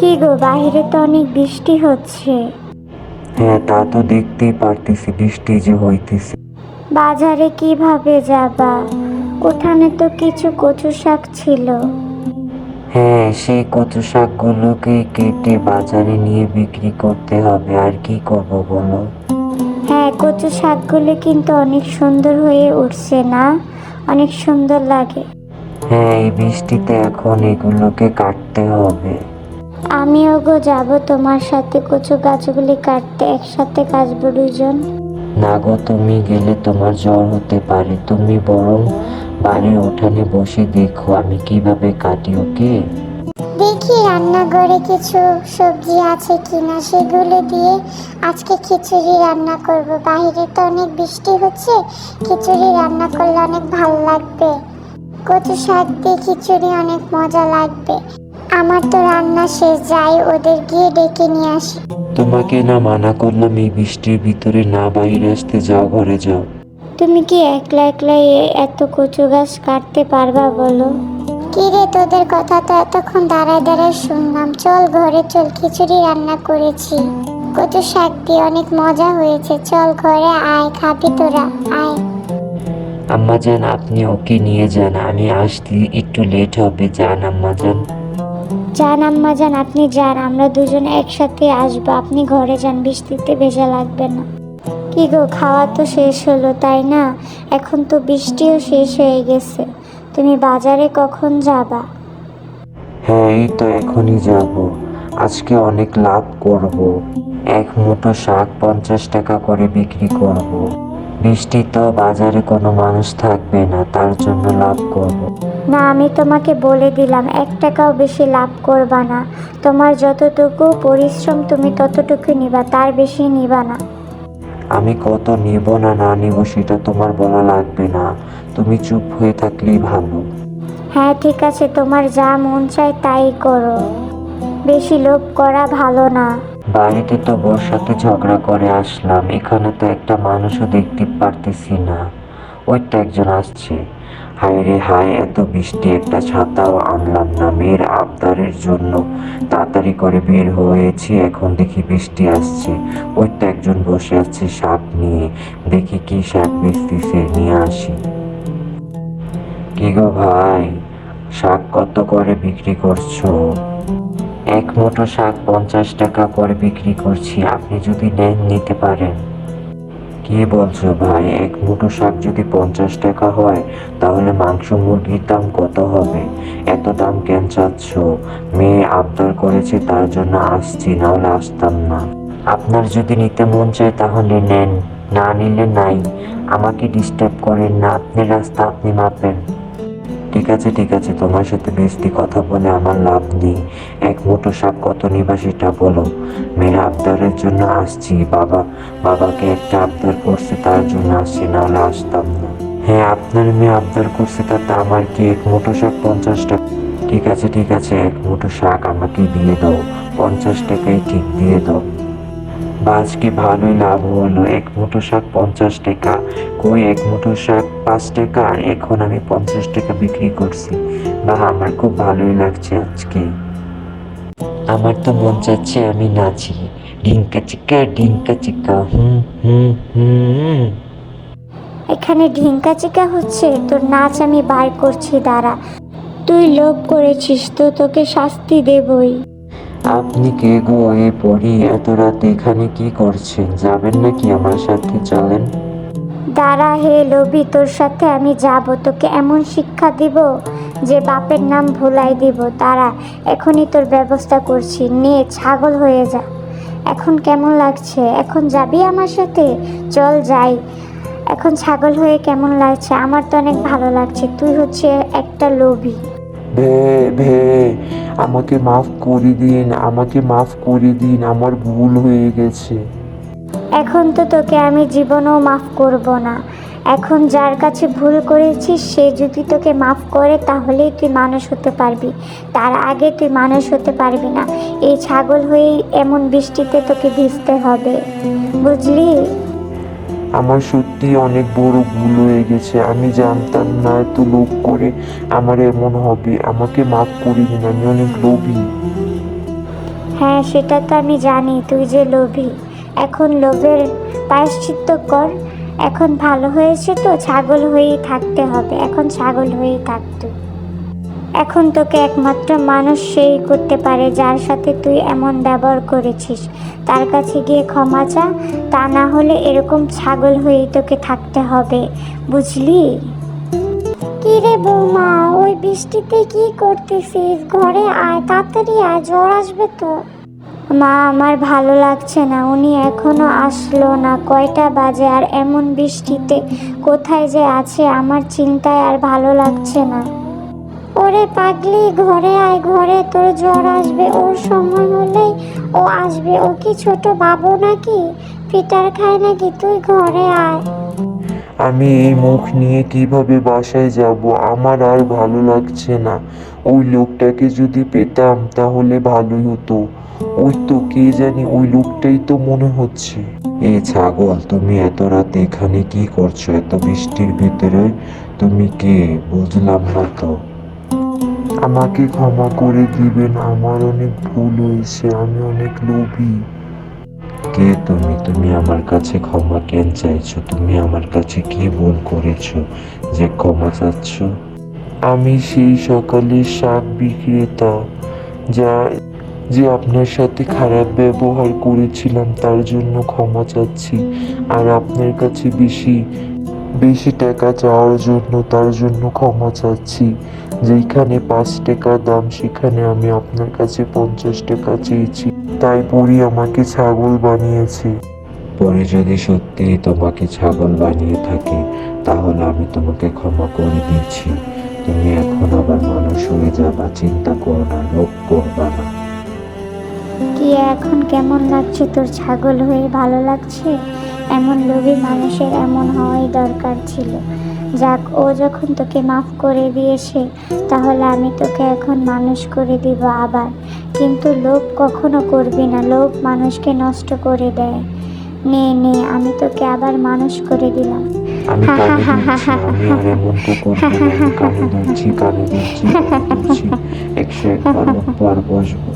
কি গো বাইরে তো অনেক বৃষ্টি হচ্ছে। হ্যাঁ তা তো দেখতেই পারতেছি বৃষ্টি যে হইতেছে। বাজারে কীভাবে যাবা? ওখানে তো কিছু কচু শাক ছিল। হ্যাঁ সেই কচু শাকগুলোকে কেটে বাজারে নিয়ে বিক্রি করতে হবে আর কি করব বলো? হ্যাঁ কচু শাকগুলো কিন্তু অনেক সুন্দর হয়ে উঠছে না? অনেক সুন্দর লাগে। হ্যাঁ এই বৃষ্টিতে এখন এগুলোকে কাটতে হবে। আমিও গো যাব তোমার সাথে কচু গাছগুলি কাটতে একসাথে কাটবো দুজন না গো তুমি গেলে তোমার জ্বর হতে পারে। তুমি বরং বাড়ির উঠানে বসে দেখো আমি কীভাবে কাটি ওকে? দেখি রান্নাঘরে কিছু সবজি আছে কিনা সেগুলো দিয়ে আজকে খিচুড়ি রান্না করব। বাইরে তো অনেক বৃষ্টি হচ্ছে খিচুড়ি রান্না করলে অনেক ভালো লাগবে। কচু শাক দিয়ে খিচুড়ি অনেক মজা লাগবে। আমার তো রান্না শেষ যাই ওদের গিয়ে ডেকে নিয়ে আসি। তোমাকে না মানা করলাম এই বৃষ্টির ভিতরে না বাইরে আসতে যাও ঘরে যাও। তুমি কি একলা একলা এ- এত কচু গাছ কাটতে পারবা বলো? কিরে তোদের কথা তো এতক্ষণ দাঁড়ায় দাঁড়ায় শুনলাম। চল ঘরে চল খিচুড়ি রান্না করেছি। কচু শাক দিয়ে অনেক মজা হয়েছে। চল ঘরে আয় খাবি তোরা আয়। আম্মা যান আপনি ওকে নিয়ে যান আমি আসতে একটু লেট হবে যান আম্মা যান যান আম্মা যান আপনি যান, আমরা দুজন একসাথে আসব। আপনি ঘরে যান, বৃষ্টিতে ভেজা লাগবে না। কি গো, খাওয়া তো শেষ হলো, তাই না? এখন তো বৃষ্টিও শেষ হয়ে গেছে। তুমি বাজারে কখন যাবা? হ্যাঁ এই তো এখনই যাব। আজকে অনেক লাভ করব। এক মুঠো শাক পঞ্চাশ টাকা করে বিক্রি করব। বৃষ্টি তো বাজারে কোনো মানুষ থাকবে না, তার জন্য লাভ করব। না আমি তোমাকে বলে দিলাম এক টাকাও বেশি লাভ করবা না। তোমার যতটুকু পরিশ্রম তুমি ততটুকু নিবা তার বেশি নিবা না। আমি কত নিব না না নিব সেটা তোমার বলা লাগবে না। তুমি চুপ হয়ে থাকলেই ভালো। হ্যাঁ ঠিক আছে তোমার যা মন চায় তাই করো। বেশি লোভ করা ভালো না। বাড়িতে তো বোর সাথে ঝগড়া করে আসলাম এখানে তো একটা মানুষও দেখতে পারতেছি না। ওই তো একজন আসছে। হায় রে হায়, এত বৃষ্টি, একটা ছাতাও আনলাম না। মেয়ের আবদারের জন্য তাড়াতাড়ি করে বের হয়েছি, এখন দেখি বৃষ্টি আসছে। ওই তো একজন বসে আছে শাক নিয়ে। দেখি কি শাক বেচতেছে নিয়ে আসি। কি গো ভাই, শাক কত করে বিক্রি করছ? এক মুঠো শাক পঞ্চাশ টাকা করে বিক্রি করছি, আপনি যদি নেন, নিতে পারেন। কি বলছো ভাই? এক মুঠো শাক যদি পঞ্চাশ টাকা হয়, তাহলে মাংস মুরগির দাম কত হবে? এত দাম কেন চাচ্ছ? মেয়ে আবদার করেছে, তার জন্য আসছি, নাহলে আসতাম না। আপনার যদি নিতে মন চায় তাহলে নেন, না নিলে নাই। আমাকে ডিস্টার্ব করেন না, আপনি রাস্তা আপনি মাপেন। ঠিক আছে ঠিক আছে, তোমার সাথে বেশি কথা বলে আমার লাভ নেই। এক মুঠো শাক কত নিবা সেটা বলো। মেয়ের আবদারের জন্য আসছি, বাবা, বাবাকে একটা আবদার করছে, তার জন্য আসছি, নাহলে আসতাম না। হ্যাঁ আপনার মেয়ে আবদার করছে, তাতে আমার কি এক মুঠো শাক পঞ্চাশ টাকা? ঠিক আছে ঠিক আছে, এক মুঠো শাক আমাকে দিয়ে দাও, পঞ্চাশ টাকাই ঠিক দিয়ে দাও। আজকে ভালোই লাভ হলো। এক মুঠো শাক পঞ্চাশ টাকা। কই এক মুঠো শাক পাঁচ টাকা? আর এখন আমি পঞ্চাশ টাকা বিক্রি করছি। বা, আমার খুব ভালোই লাগছে আজকে। আমার তো মন চাচ্ছে আমি নাচি। ডিঙ্কা চিকা ডিঙ্কা চিকা হুম হুম হুম। এখানে ঢিঙ্কা চিকা হচ্ছে। তোর নাচ আমি বার করছি, দাঁড়া। তুই লোভ করেছিস, তো তোকে শাস্তি দেবই। আপনি কে গো এ পড়ি এত রাতে এখানে কি করছেন? যাবেন নাকি আমার সাথে? চলেন। দাঁড়া হে লোভি, তোর সাথে আমি যাব। তোকে এমন শিক্ষা দিব যে বাপের নাম ভুলাই দিব। তারা এখনই তোর ব্যবস্থা করছি। নে, ছাগল হয়ে যা। এখন কেমন লাগছে? এখন যাবি আমার সাথে? চল যাই। এখন ছাগল হয়ে কেমন লাগছে? আমার তো অনেক ভালো লাগছে। তুই হচ্ছে একটা লোভী। ভে ভে আমাকে মাফ করে দিন, আমাকে মাফ করে দিন, আমার ভুল হয়ে গেছে। এখন তো তোকে আমি জীবনও মাফ করব না। এখন যার কাছে ভুল করেছিস সে যদি তোকে মাফ করে, তাহলেই তুই মানুষ হতে পারবি। তার আগে তুই মানুষ হতে পারবি না। এই ছাগল হয়েই এমন বৃষ্টিতে তোকে ভিজতে হবে। বুঝলি? আমার সত্যি অনেক বড় ভুল হয়ে গেছে। আমি জানতাম না এত লোভ করে আমার এমন হবে। আমাকে মাফ করে দিন, আমি অনেক লোভী। হ্যাঁ সেটা তো আমি জানি, তুই যে লোভী। এখন লোভের প্রায়শ্চিত্ত কর। এখন ভালো হয়েছে তো, ছাগল হয়েই থাকতে হবে। এখন ছাগল হয়েই থাক তুই। এখন তোকে একমাত্র মানুষ সেই করতে পারে যার সাথে তুই এমন ব্যবহার করেছিস। তার কাছে গিয়ে ক্ষমা চা তা না হলে এরকম ছাগল হয়েই তোকে থাকতে হবে বুঝলি? কি রে বৌমা ওই বৃষ্টিতে কি করতেছিস? ঘরে আয় তাড়াতাড়ি আয় জ্বর আসবে তো। মা আমার ভালো লাগছে না উনি এখনও আসলো না কয়টা বাজে আর এমন বৃষ্টিতে কোথায় যে আছে আমার চিন্তায় আর ভালো লাগছে না। ওরে পাগলি, ঘরে আয়, ঘরে তোর জ্বর আসবে, ওর সময় হলেই ও আসবে। ও কি ছোট বাবু নাকি? পিটার খায় নাকি? তুই ঘরে আয়। আমি এই মুখ নিয়ে কীভাবে বাসায় যাব? আমার আর ভালো লাগছে না। ওই লোকটাকে যদি পেতাম, তাহলে ভালোই হতো। ওই তো কে জানি, ওই লোকটাই তো মনে হচ্ছে। এ ছাগল, তুমি এত রাতে এখানে কি করছ? এত বৃষ্টির ভিতরে? তুমি কে? বুঝলাম না তো। আমাকে ক্ষমা করে দিবেন আমার অনেক ভুল হয়েছে আমি অনেক লোভী। কে তুমি? তুমি আমার কাছে ক্ষমা কেন চাইছো? তুমি আমার কাছে কি ভুল করেছ যে ক্ষমা চাচ্ছ? আমি সেই সকালে শাক বিক্রেতা যা যে আপনার সাথে খারাপ ব্যবহার করেছিলাম তার জন্য ক্ষমা চাচ্ছি। আর আপনার কাছে বেশি বেশি টাকা চাওয়ার জন্য তার জন্য ক্ষমা চাচ্ছি। যেখানে পাঁচ টাকা দাম সেখানে আমি আপনার কাছে পঞ্চাশ টাকা চেয়েছি। তাই পরি আমাকে ছাগল বানিয়েছে। পরে যদি সত্যি তোমাকে ছাগল বানিয়ে থাকে তাহলে আমি তোমাকে ক্ষমা করে দিচ্ছি তুমি এখন আবার মানুষ হয়ে যাবা চিন্তা করো না লোভ করবা না। কি এখন কেমন লাগছে তোর ছাগল হয়ে ভালো লাগছে? এমন লোভী মানুষের এমন হওয়াই দরকার ছিল। যাক ও যখন তোকে মাফ করে দিয়েছে তাহলে আমি তোকে এখন মানুষ করে দিব আবার। কিন্তু লোভ কখনো করবি না লোভ মানুষকে নষ্ট করে দেয়। নে নে আমি তোকে আবার মানুষ করে দিলাম। আমি কানে কানে ধরছি কানে ধরছি একশো একবার বসবো।